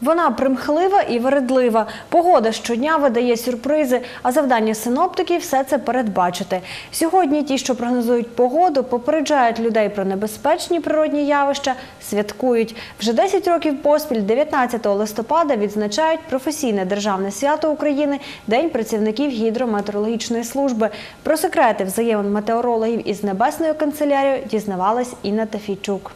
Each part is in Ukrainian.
Вона примхлива і вередлива. Погода щодня видає сюрпризи, а завдання синоптиків все це передбачити. Сьогодні ті, що прогнозують погоду, попереджають людей про небезпечні природні явища, святкують. Вже 10 років поспіль, 19 листопада, відзначають професійне державне свято України День працівників гідрометеорологічної служби. Про секрети взаємин метеорологів із небесною канцелярією дізнавалась Інна Тафійчук.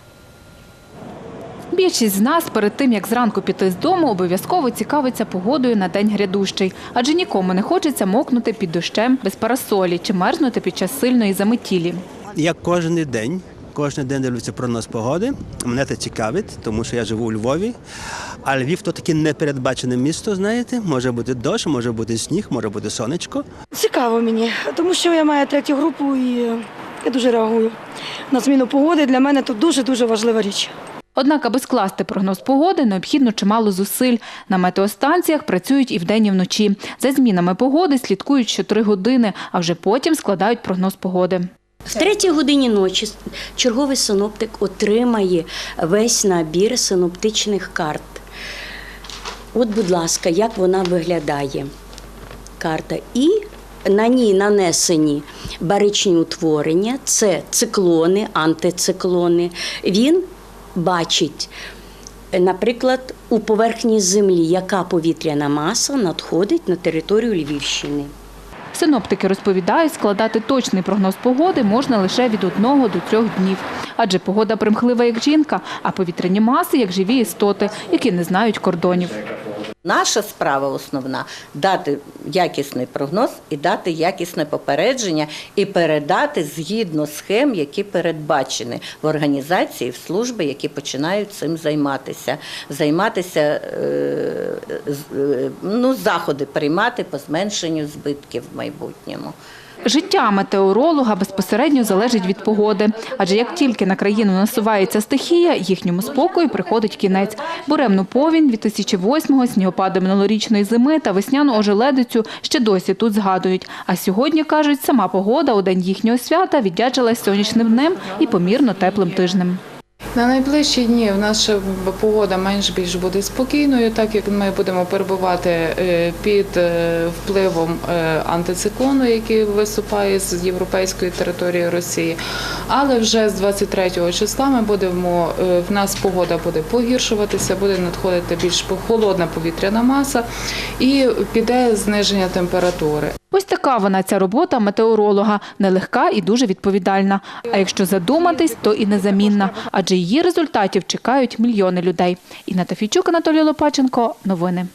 Більшість з нас перед тим, як зранку піти з дому, обов'язково цікавиться погодою на день грядущий. Адже нікому не хочеться мокнути під дощем без парасолі чи мерзнути під час сильної заметілі. Я кожен день, кожен день дивлюся прогноз погоди. Мене це цікавить, тому що я живу у Львові. А Львів то таке непередбачене місто, знаєте. Може бути дощ, може бути сніг, може бути сонечко. Цікаво мені, тому що я маю третю групу і е, я дуже реагую на зміну погоди. Для мене це дуже-дуже важлива річ. Однак, аби скласти прогноз погоди, необхідно чимало зусиль. На метеостанціях працюють і вдень, і вночі. За змінами погоди слідкують щотри години, а вже потім складають прогноз погоди. В третій годині ночі черговий синоптик отримає весь набір синоптичних карт. От, будь ласка, як вона виглядає. Карта. І на ній нанесені баричні утворення, це циклони, антициклони. Він бачить, наприклад, у поверхні землі, яка повітряна маса надходить на територію Львівщини. Синоптики розповідають, складати точний прогноз погоди можна лише від одного до трьох днів. Адже погода примхлива як жінка, а повітряні маси як живі істоти, які не знають кордонів. Наша справа основна дати якісний прогноз і дати якісне попередження, і передати згідно схем, які передбачені в організації, в служби, які починають цим займатися, займатися е, е, ну, заходи приймати по зменшенню збитків в майбутньому. Життя метеоролога безпосередньо залежить від погоди, адже як тільки на країну насувається стихія, їхньому спокою приходить кінець. Буремну повінь 2008-го, снігопади минулорічної зими та весняну ожеледицю ще досі тут згадують. А сьогодні, кажуть, сама погода у день їхнього свята віддячилась сонячним днем і помірно теплим тижнем. На найближчі дні в нас погода менш більш буде спокійною, так як ми будемо перебувати е, під е, впливом е, антициклону, який виступає з європейської території Росії. Але вже з 23 числа ми будемо е, в нас погода буде погіршуватися, буде надходити більш холодна повітряна маса і піде зниження температури. Ось така вона ця робота метеоролога, нелегка і дуже відповідальна. А якщо задуматись, то і незамінна, адже її результатів чекають мільйони людей. Інна Тафійчук, Анатолій Лопаченко. Новини.